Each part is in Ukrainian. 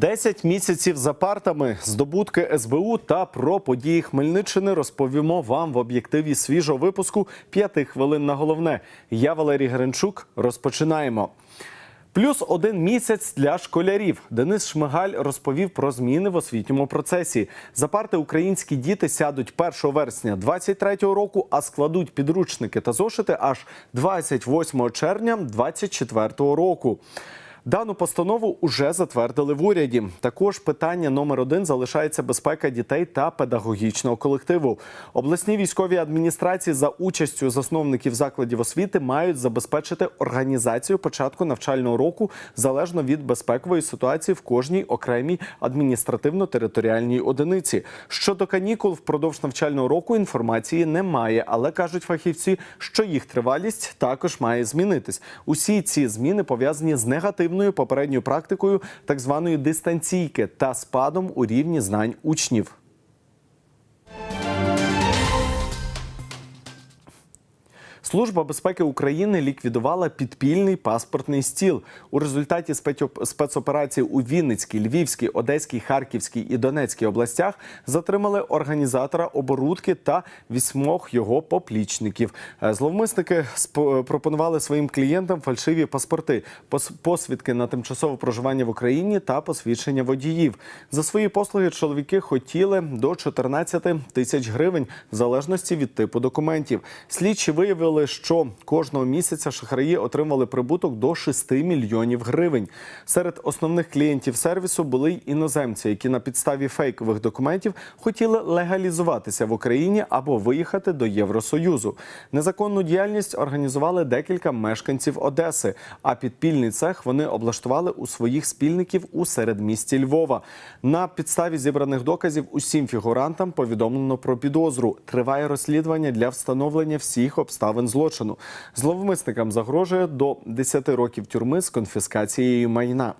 Десять місяців за партами, здобутки СБУ та про події Хмельниччини розповімо вам в об'єктиві свіжого випуску «П'яти хвилин на головне. Я Валерій Гринчук. Розпочинаємо. Плюс один місяць для школярів. Денис Шмигаль розповів про зміни в освітньому процесі. За парти українські діти сядуть 1 вересня 23 року, а складуть підручники та зошити аж 28 червня 24 року. Дану постанову уже затвердили в уряді. Також питання номер один залишається безпека дітей та педагогічного колективу. Обласні військові адміністрації за участю засновників закладів освіти мають забезпечити організацію початку навчального року залежно від безпекової ситуації в кожній окремій адміністративно-територіальній одиниці. Щодо канікул впродовж навчального року інформації немає, але кажуть фахівці, що їх тривалість також має змінитись. Усі ці зміни пов'язані з негативною попередньою практикою так званої дистанційки та спадом у рівні знань учнів. Служба безпеки України ліквідувала підпільний паспортний стіл. У результаті спецоп- спецоперації у Вінницькій, Львівській, Одеській, Харківській і Донецькій областях затримали організатора оборудки та вісьмох його поплічників. Е, Зловмисники пропонували своїм клієнтам фальшиві паспорти, посвідки на тимчасове проживання в Україні та посвідчення водіїв. За свої послуги чоловіки хотіли до 14 тисяч гривень в залежності від типу документів. Слідчі виявили, що кожного місяця шахраї отримали прибуток до 6 мільйонів гривень. Серед основних клієнтів сервісу були й іноземці, які на підставі фейкових документів хотіли легалізуватися в Україні або виїхати до Євросоюзу. Незаконну діяльність організували декілька мешканців Одеси. А підпільний цех вони облаштували у своїх спільників у середмісті Львова. На підставі зібраних доказів усім фігурантам повідомлено про підозру. Триває розслідування для встановлення всіх обставин злочину. Зловмисникам загрожує до 10 років тюрми з конфіскацією майна.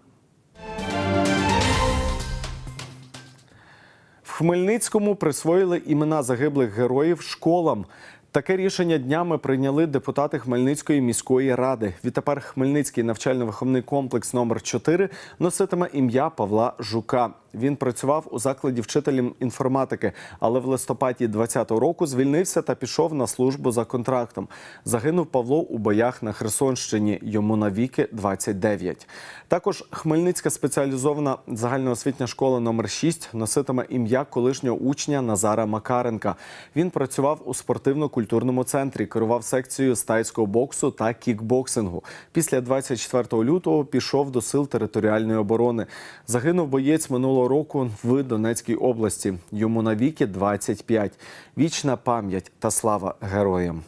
В Хмельницькому присвоїли імена загиблих героїв школам. Таке рішення днями прийняли депутати Хмельницької міської ради. Відтепер Хмельницький навчально-виховний комплекс номер 4 носитиме ім'я Павла Жука. Він працював у закладі вчителем інформатики, але в листопаді 2020 року звільнився та пішов на службу за контрактом. Загинув Павло у боях на Херсонщині. Йому навіки 29. Також Хмельницька спеціалізована загальноосвітня школа номер 6 носитиме ім'я колишнього учня Назара Макаренка. Він працював у спортивно-культурному центрі, керував секцією стайського боксу та кікбоксингу. Після 24 лютого пішов до сил територіальної оборони. Загинув боєць минулого року в Донецькій області. Йому навіки 25. Вічна пам'ять та слава героям.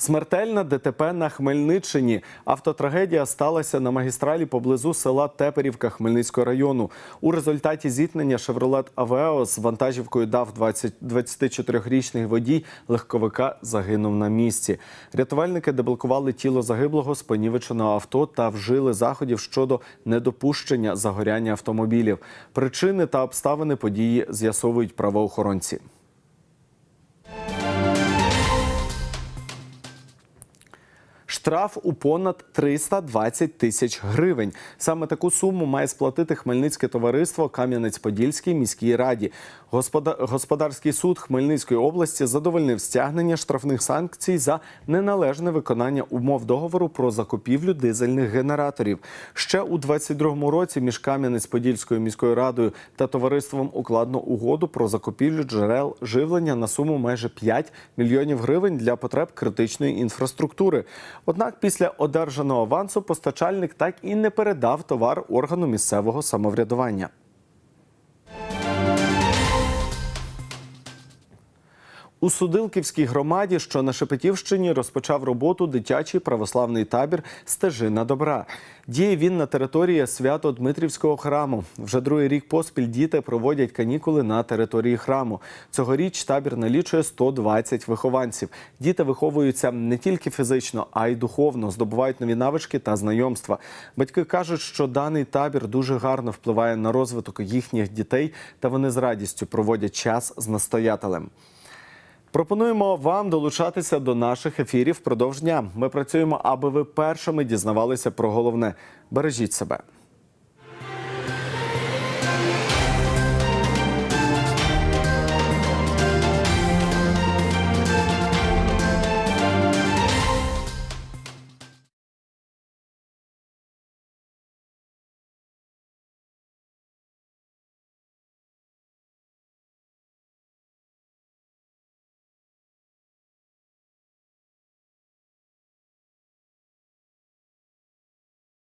Смертельна ДТП на Хмельниччині. Автотрагедія сталася на магістралі поблизу села Теперівка Хмельницького району. У результаті зіткнення Шевролет Авео з вантажівкою дав 20 24-річний водій легковика загинув на місці. Рятувальники деблокували тіло загиблого з понівеченого авто та вжили заходів щодо недопущення загоряння автомобілів. Причини та обставини події з'ясовують правоохоронці. Штраф у понад 320 тисяч гривень. Саме таку суму має сплатити Хмельницьке товариство Кам'янець-Подільській міській раді. Господа- Господарський суд Хмельницької області задовольнив стягнення штрафних санкцій за неналежне виконання умов договору про закупівлю дизельних генераторів. Ще у 2022 році між Кам'янець-Подільською міською радою та товариством укладно угоду про закупівлю джерел живлення на суму майже 5 мільйонів гривень для потреб критичної інфраструктури. Однак після одержаного авансу постачальник так і не передав товар органу місцевого самоврядування. У Судилківській громаді, що на Шепетівщині, розпочав роботу дитячий православний табір Стежина добра. Діє він на території Свято-Дмитрівського храму. Вже другий рік поспіль діти проводять канікули на території храму. Цьогоріч табір налічує 120 вихованців. Діти виховуються не тільки фізично, а й духовно, здобувають нові навички та знайомства. Батьки кажуть, що даний табір дуже гарно впливає на розвиток їхніх дітей, та вони з радістю проводять час з настоятелем. Пропонуємо вам долучатися до наших ефірів впродовж дня. Ми працюємо, аби ви першими дізнавалися про головне. Бережіть себе.